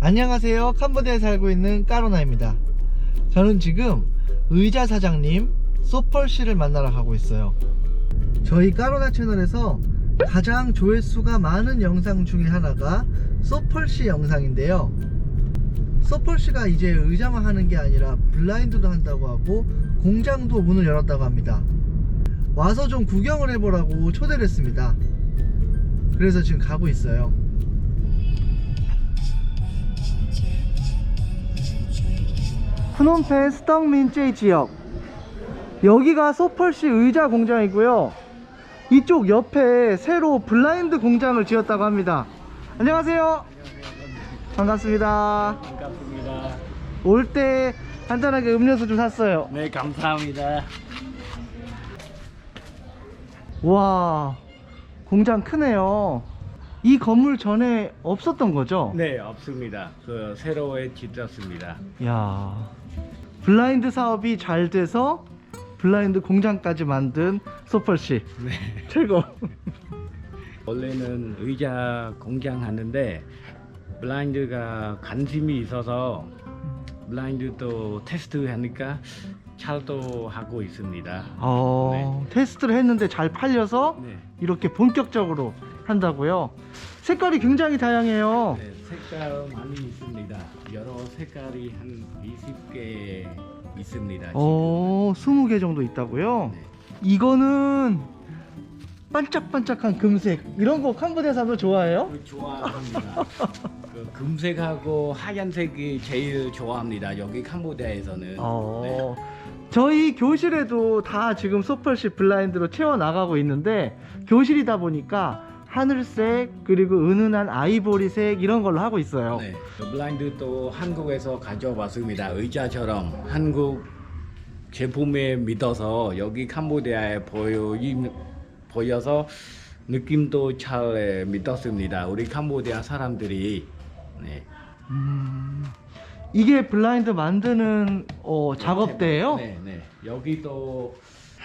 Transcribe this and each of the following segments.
안녕하세요. 캄보디아에 살고 있는 까로나입니다. 저는 지금 의자 사장님 소펄 씨를 만나러 가고 있어요. 저희 까로나 채널에서 가장 조회수가 많은 영상 중에 하나가 소펄 씨 영상인데요. 소펄 씨가 이제 의자만 하는 게 아니라 블라인드도 한다고 하고 공장도 문을 열었다고 합니다. 와서 좀 구경을 해보라고 초대를 했습니다. 그래서 지금 가고 있어요. 프놈펜 스떡민제이 지역 여기가 소펄시 의자 공장이고요 이쪽 옆에 새로 블라인드 공장을 지었다고 합니다 안녕하세요 반갑습니다 반갑습니다. 올 때 간단하게 음료수 좀 샀어요 네, 감사합니다. 와 공장 크네요 이 건물 전에 없었던 거죠? 네, 없습니다. 그 새로에 짓었습니다. 야 블라인드 사업이 잘 돼서 블라인드 공장까지 만든 소펄씨 네. 최고 원래는 의자 공장 하는데 블라인드가 관심이 있어서 블라인드도 테스트 하니까 잘도 하고 있습니다. 어, 테스트를 했는데 잘 팔려서 네. 이렇게 본격적으로 한다고요 색깔이 굉장히 다양해요 네, 색깔 많이 있습니다. 여러 색깔이 한 20개 있습니다. 어 20개 정도 있다고요 네. 이거는 반짝반짝한 금색 이런 거 캄보디아 사람들 좋아해요? 그 좋아합니다. 그 금색하고 하얀색이 제일 좋아합니다. 여기 캄보디아에서는. 어, 저희 교실에도 다 지금 소펄시 블라인드로 채워 나가고 있는데 교실이다 보니까 하늘색 그리고 은은한 아이보리색 이런 걸로 하고 있어요. 네. 그 블라인드도 한국에서 가져왔습니다. 의자처럼 한국 제품에 믿어서 여기 캄보디아에 보여 보여서 느낌도 잘 믿었습니다. 우리 캄보디아 사람들이 네. 음, 이게 블라인드 만드는 어, 작업대예요? 네, 네. 여기도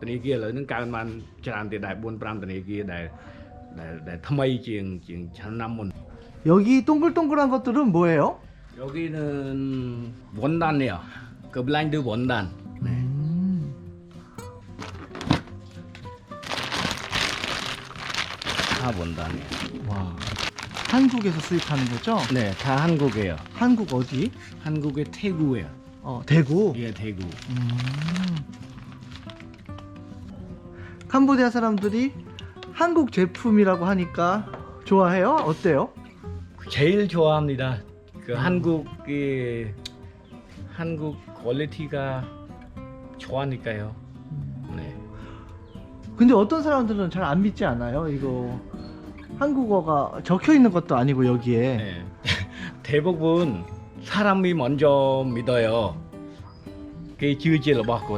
ធនាគារឥឡូវហ្នឹងកើនបានច្រើនទៀតដែរ4 5ធនាគារដែលដែលដែលថ្មីជាងជាងឆ្នាំមុន 여기 동글동글한 것들은 뭐예요? 여기는 원단이요 그 블라인드 원단 네. 음, 다 원단이에요 와, 한국에서 수입하는 거죠? 네, 다 한국이에요. 한국 어디? 한국의 태구예요. 어, 대구. 예, 태구. 음. 캄보디아 사람들이 한국 제품이라고 하니까 좋아해요? 어때요? 제일 좋아합니다. 그 한국이 한국 퀄리티가 좋아하니까요. 네. 근데 어떤 사람들은 잘 안 믿지 않아요? 이거 한국어가 적혀 있는 것도 아니고 여기에. 네. 대부분 사람이 먼저 믿어요. cái chưa chia là bọt của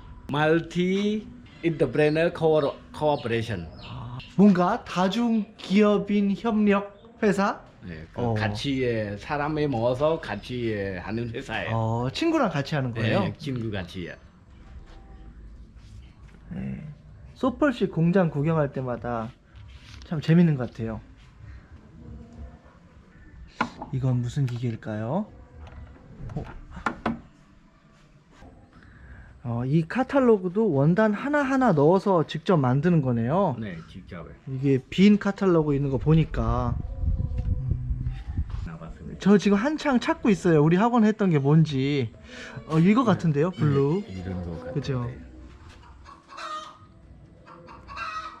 Multi Entrepreneur Co- Corporation 뭔가 다중 기업인 협력 회사? 네, 그 어. 같이 예, 사람에 모아서 같이 예, 하는 회사예요 어, 친구랑 같이 하는 거예요. 네, 친구 같이 예. 네. 소펄 씨 공장 구경할 때마다 참 재밌는 것 같아요. 이건 무슨 기계일까요? 어. 어, 이 카탈로그도 원단 하나하나 넣어서 직접 만드는 거네요. 네, 직접 이게 빈 카탈로그 있는 거 보니까 나왔습니다 저 지금 한창 찾고 있어요. 우리 학원 했던 게 뭔지. 어, 이거 같은데요, 블루. 이런 거 같아요. 그죠?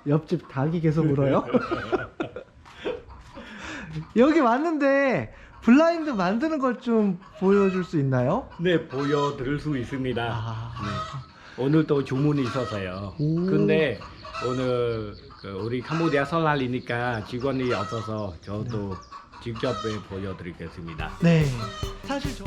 옆집 닭이 계속 울어요? 여기 왔는데 블라인드 만드는 것좀 보여줄 수 있나요? 네, 보여드릴 수 있습니다. 아. 네. 오늘 또 주문이 있어서요. 오. 근데 오늘 그 우리 캄보디아 설날이니까 직원이 없어서 저도 직접 예, 보여드리겠습니다. 네. 사실 저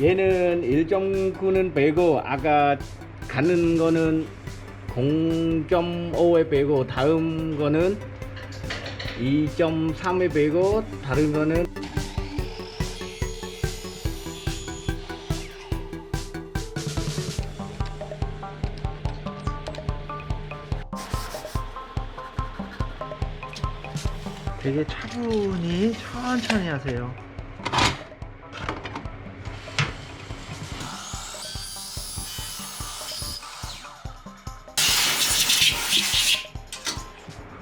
얘는 1.9는 빼고 아까 가는 거는 0.5에 빼고 다음 거는 2.3에 빼고 다른 거는 되게 차분히 천천히 하세요.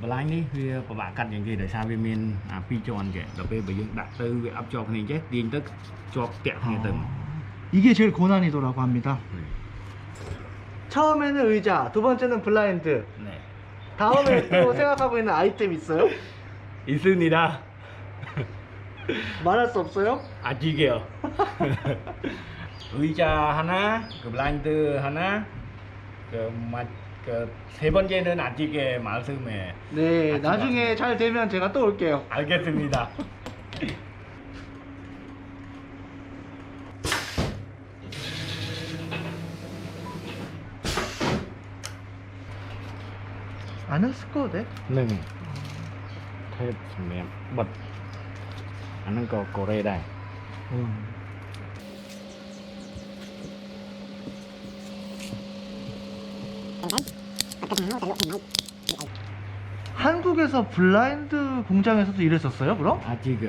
បន្លាញ់នេះវាពិបាកកាត់យ៉ាងគេដោយសារវាមានអាពីរជាន់គេដល់ពេលបើយើងដាក់ទៅវាអត់ជាប់គ្នាអញ្ចេះទាញទៅជាប់តាក់គ្នាទៅ 이게 제일 고난이도라고 합니다. នេះ 처음에는 의자, 두 번째는 블라인드. នេះ 다음에 또 생각하고 있는 아이템 있어요? អ៊ីស៊ឺនីដា 말할 수 없어요? អាចជីគេ 의자 하나 그 블라인드 하나 그 그 세 번째는 아직의 말씀에 네, 나중에 잘 되면 제가 또 올게요. 알겠습니다. 안 했을 돼? หนึ่งเทพสำเนียงบทอันนั้นก็โกเรได้ Hold. 한국에서 블라인드 공장에서도 일했었어요, 그럼? 아직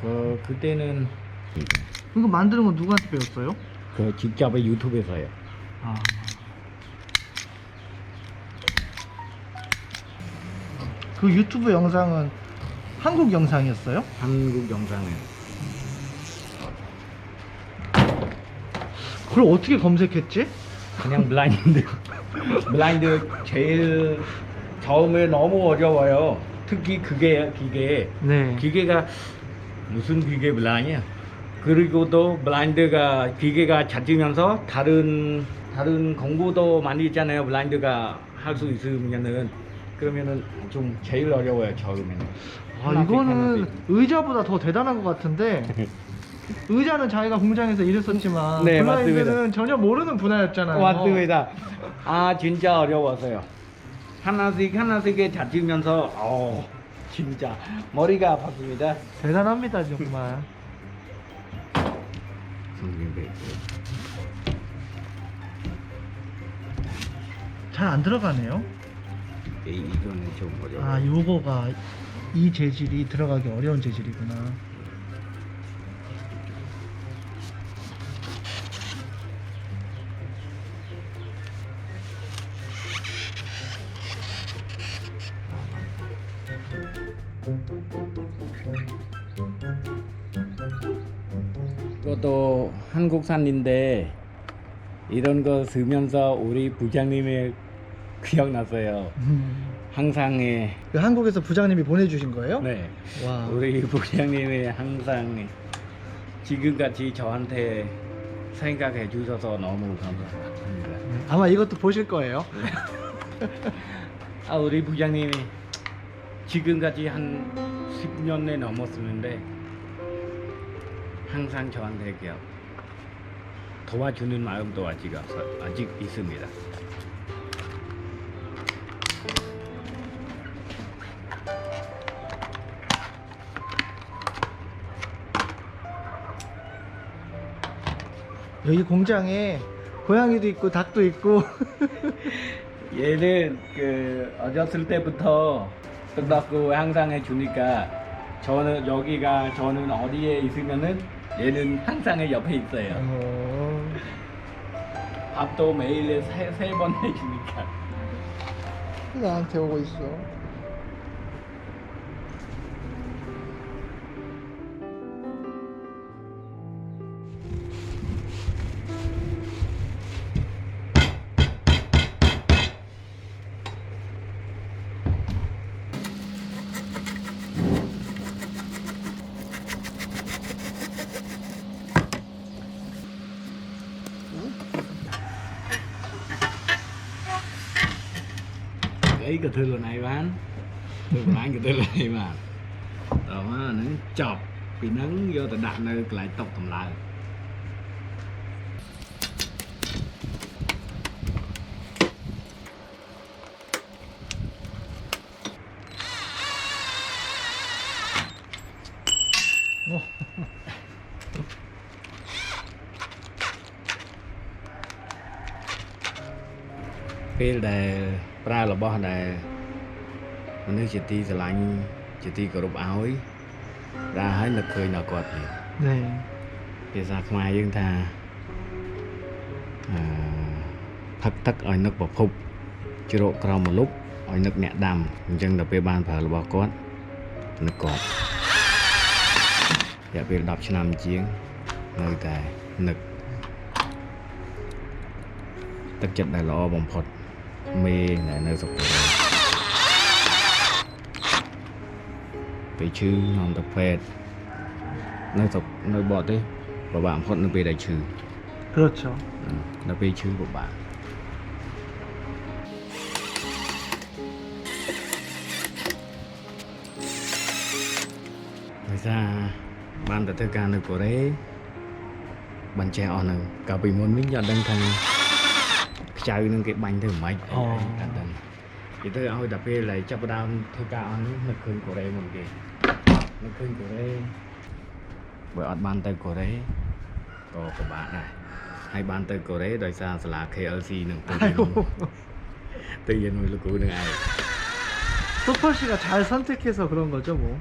그 그때는 이거 만드는 건 누구한테 배웠어요? 그 직접 유튜브에서요. 아. 그 유튜브 영상은 한국 영상이었어요? 한국 영상에 그걸 어떻게 검색했지? 그냥 블라인드 블라인드 제일 처음에 너무 어려워요. 특히 그게 기계 네. 기계가 무슨 기계 블라인이야? 그리고 또 블라인드가 기계가 잦으면서 다른 다른 공부도 많이 있잖아요. 블라인드가 할 수 있으면은 그러면은 좀 제일 어려워요 처음에는. 아, 이거는. 의자보다 더 대단한 것 같은데 의자는 자기가 공장에서 일했었지만 네, 블라인드는 맞습니다. 전혀 모르는 분야였잖아요. 맞습니다. 아 진짜 어려웠어요. 하나씩 하나씩 잦으면서 어 진짜 머리가 아팠습니다. 대단합니다 정말. 잘 안 들어가네요. 이, 이거는 좀 어려워. 아, 요거가 이 재질이 들어가기 어려운 재질이구나. 한국산인데 이런 거 쓰면서 우리 부장님이 기억났어요. 항상 예, 그 한국에서 부장님이 보내주신 거예요? 네 와. 우리 부장님이 항상 지금까지 저한테 생각해 주셔서 너무 감사합니다. 아마 이것도 보실 거예요. 아 우리 부장님이 지금까지 한 10년에 넘었었는데 항상 저한테 이렇게 도와주는 마음도 아직 없어 아직 있습니다. 여기 공장에 고양이도 있고 닭도 있고 얘는 그 어렸을 때부터 떡볶이 항상 해주니까 저는 여기가 저는 어디에 있으면은 얘는 항상 옆에 있어요. 어, 밥도 매일 세, 세번 해주니까. 나한테 오고 있어. អីក៏ធ្វើខ្លួនឯងបានធ្វើខ្លួនឯងក៏ធ្វើខ្លួនឯងបានតោះមកហ្នឹងចប់ពីហ្នឹងយកទៅដាក់នៅកន្លែងຕົកតម្លើង ពេលដែលប្រើរបស់ដែលមនុស្សជាទីស្រឡាញ់ជាទីគោរពឲ្យប្រើឲ្យនឹកឃើញដល់គាត់ទៀត 네. ភាសាខ្មែរយើងថាអឺផឹកទឹកឲ្យនឹកប្រភពជ្រកក្រោមម្លប់ឲ្យនឹកអ្នកដាំអញ្ចឹងដល់ពេលបានប្រើរបស់គាត់នឹកគាត់រយៈពេល10ឆ្នាំជាងនៅតែនឹកទឹកចិត្តដែលល្អបំផុត មេដែលនៅសុខពេលឈឺនាំទៅពេទ្យនៅសុខនៅបត់ទេពិបាកបំផុតនៅពេលដែលឈឺព្រោះចុះនៅពេលឈឺពិបាកដោយសារបានទៅធ្វើការនៅកូរ៉េបានចេះអស់នៅកាលពីមុនវិញអត់ដឹងថា ខ្ចៅនឹងគេបាញ់ទៅមិនម៉េចអី អូ អីអត់ដឹងនិយាយទៅឲ្យតែពេលដែលចាប់ផ្ដើមធ្វើការអស់នេះនឹកឃើញកូរ៉េមុនគេនឹកឃើញកូរ៉េបើអត់បានទៅកូរ៉េក៏ពិបាកដែរហើយបានទៅកូរ៉េដោយសារសាលា KLC នឹងទៅរៀន 아이고. ទៅរៀនមួយលោកគ្រូនឹងឯង 소펄 씨가 잘 선택해서 그런 거죠, 뭐.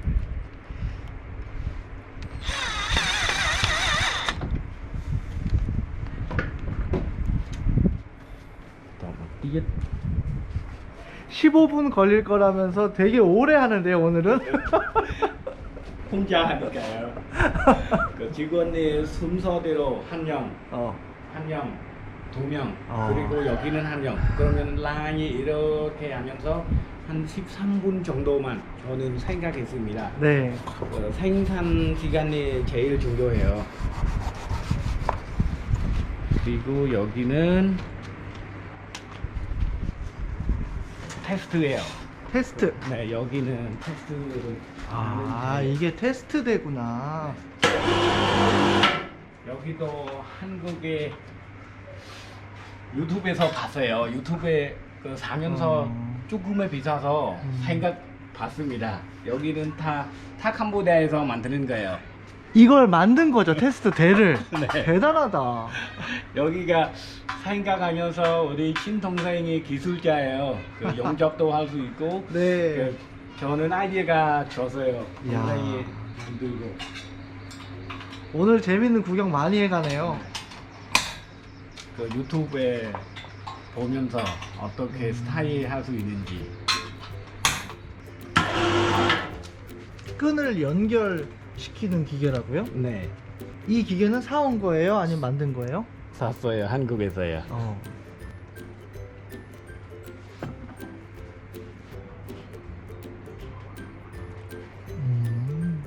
이게 15분 걸릴 거라면서 되게 오래 하는데요 오늘은 혼자 하니까요. 그 직원의 순서대로 한 명, 어. 한 명, 두 명, 어. 그리고 여기는 한 명. 그러면 라인이 이렇게 하면서 한 13분 정도만 저는 생각했습니다. 네. 어, 생산 기간이 제일 중요해요. 그리고 여기는 테스트예요 테스트. 네 여기는 테스트를 아, 이게 테스트 대구나. 여기도 한국의 유튜브에서 봤어요. 유튜브에 그 사면서 음. 조금에 비싸서 음. 생각 봤습니다. 여기는 다 타캄보디아에서 만드는 거예요. 이걸 만든 거죠, 테스트 대를. 네. 대단하다. 여기가 생각하면서 우리 친동생이 기술자예요. 그 영접도 할 수 있고 네. 그 저는 아이디어가 줬어요. 이야. 동생이 만들고 오늘 재밌는 구경 많이 해가네요. 그 유튜브에 보면서 어떻게 음. 스타일 할 수 있는지 끈을 연결시키는 기계라고요? 네 이 기계는 사온 거예요? 아니면 만든 거예요? 샀어요 한국에서요 어. 음.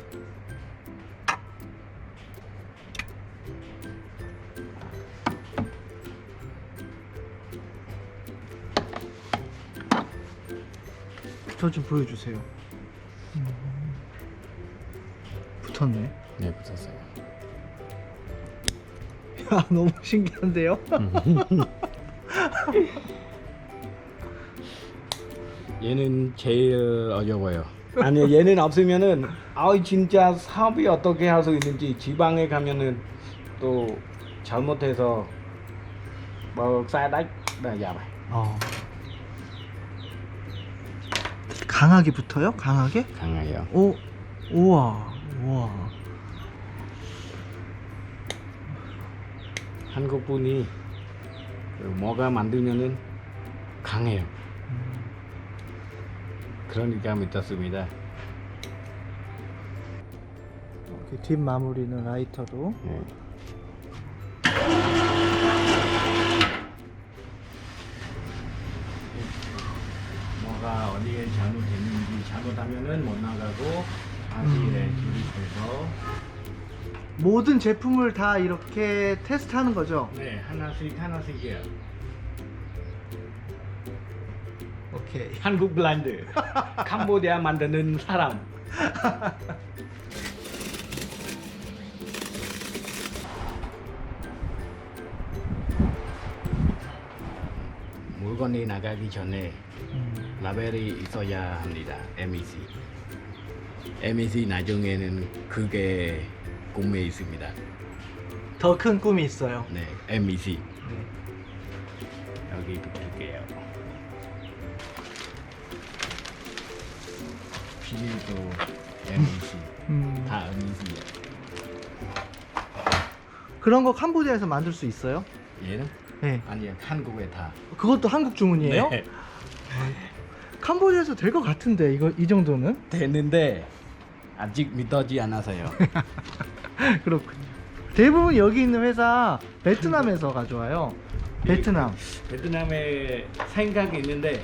저 좀 보여주세요. 야, 너무 신기한데요? 얘는 제일 어려워요. 아니 얘는 없으면은 아 진짜 사업이 어떻게 할 수 있는지 지방에 가면은 또 잘못해서 뭐 싸다이 나 야바. 어. 강하게 붙어요? 강하게? 강해요. 오, 우와, 우와. 한국 분이 그 뭐가 만들면은 강해요. 그러니까 믿었습니다. 이렇게 뒷 마무리는 라이터로. 네. 뭐가 어디에 잘못됐는지 잘못하면은 못 나가고 다시 네, 조립해서 모든 제품을 다 이렇게 테스트하는 거죠? 네 하나씩 하나씩이요. 오케이. 한국 블라인드 캄보디아 만드는 사람. 물건이 나가기 전에 음, 라벨이 있어야 합니다. MEC. MEC 나중에는 그게 꿈에 있습니다. 더 큰 꿈이 있어요. 네, MEC 네. 여기 붙일게요. 필도 MEC 음, 다 MEC야. 그런 거 캄보디아에서 만들 수 있어요? 얘는 네. 아니요 한국에 다. 그것도 한국 주문이에요? 네. 캄보디아에서 될 것 같은데 이거 이 정도는? 됐는데 아직 믿어지 않아서요. 그렇군요. 대부분 여기 있는 회사 베트남에서 가져와요. 베트남. 베트남에 생각이 있는데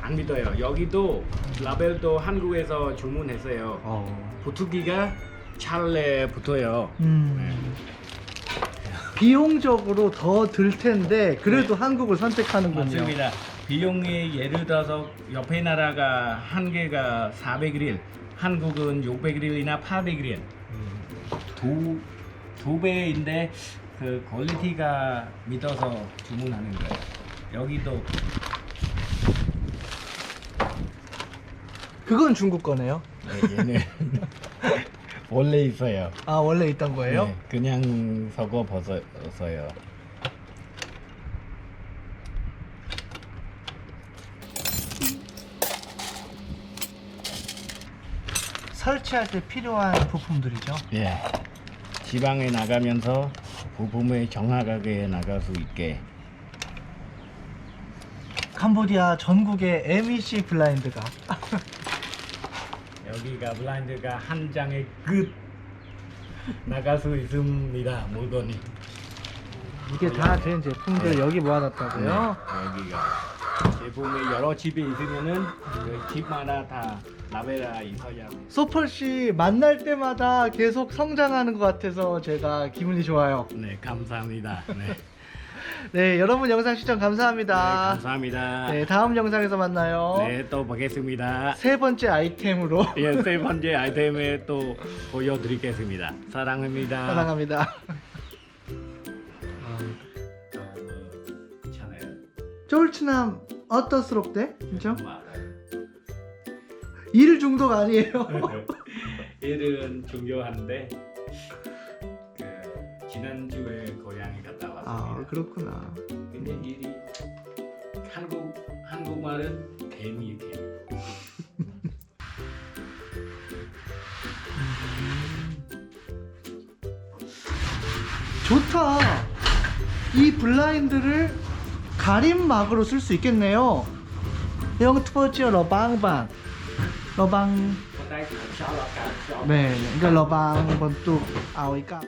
안 믿어요. 여기도 라벨도 한국에서 주문했어요. 어. 붙기가 찰레 붙어요. 음. 비용적으로 더 들 텐데 그래도 한국을 선택하는군요. 맞습니다. 비용이 예를 들어서 옆에 나라가 한 개가 400릴, 한국은 600릴이나 800릴. 두, 두 배인데 그 퀄리티가 믿어서 주문하는 거예요. 여기도 그건 중국 거네요. 네, 얘는 원래 있어요. 아 원래 있던 거예요? 네, 그냥 섞어 벗었어요. 설치할 때 필요한 부품들이죠. 예. 지방에 나가면서 부품을 정확하게 나갈 수 있게. 캄보디아 전국의 MEC 블라인드가. 여기가 블라인드가 한 장의 끝. 나갈 수 있습니다 물건이 이게 다 된 제품들 네. 여기 모아놨다고요? 네, 여기가. 제품이 여러 집이 있으면은 그 집마다 다 있어야 돼요. 소펄 씨 만날 때마다 계속 성장하는 것 같아서 제가 기분이 좋아요. 네 감사합니다 네, 네, 여러분 영상 시청 네 감사합니다. 감사합니다 네, 다음 영상에서 만나요. 네또 뵙겠습니다 세 번째 아이템으로 예, 세 번째 아이템에 또 보여드리겠습니다 사랑합니다 사랑합니다. 괜찮아요 쫄츠남 어떠스럽대? 맞아요. 일 중독 아니에요? 일은 중요한데 그 지난주에 고향에 갔다 아 왔습니다. 그렇구나. 근데 일이 한국 한국말은 개미 개미. 좋다. 이 블라인드를 가림막으로 쓸 수 있겠네요. 영 투버지어 러 방방. 러방. Hôm nay cũng sao là cả 네, 그러니까 러방 번뚝 아오이까.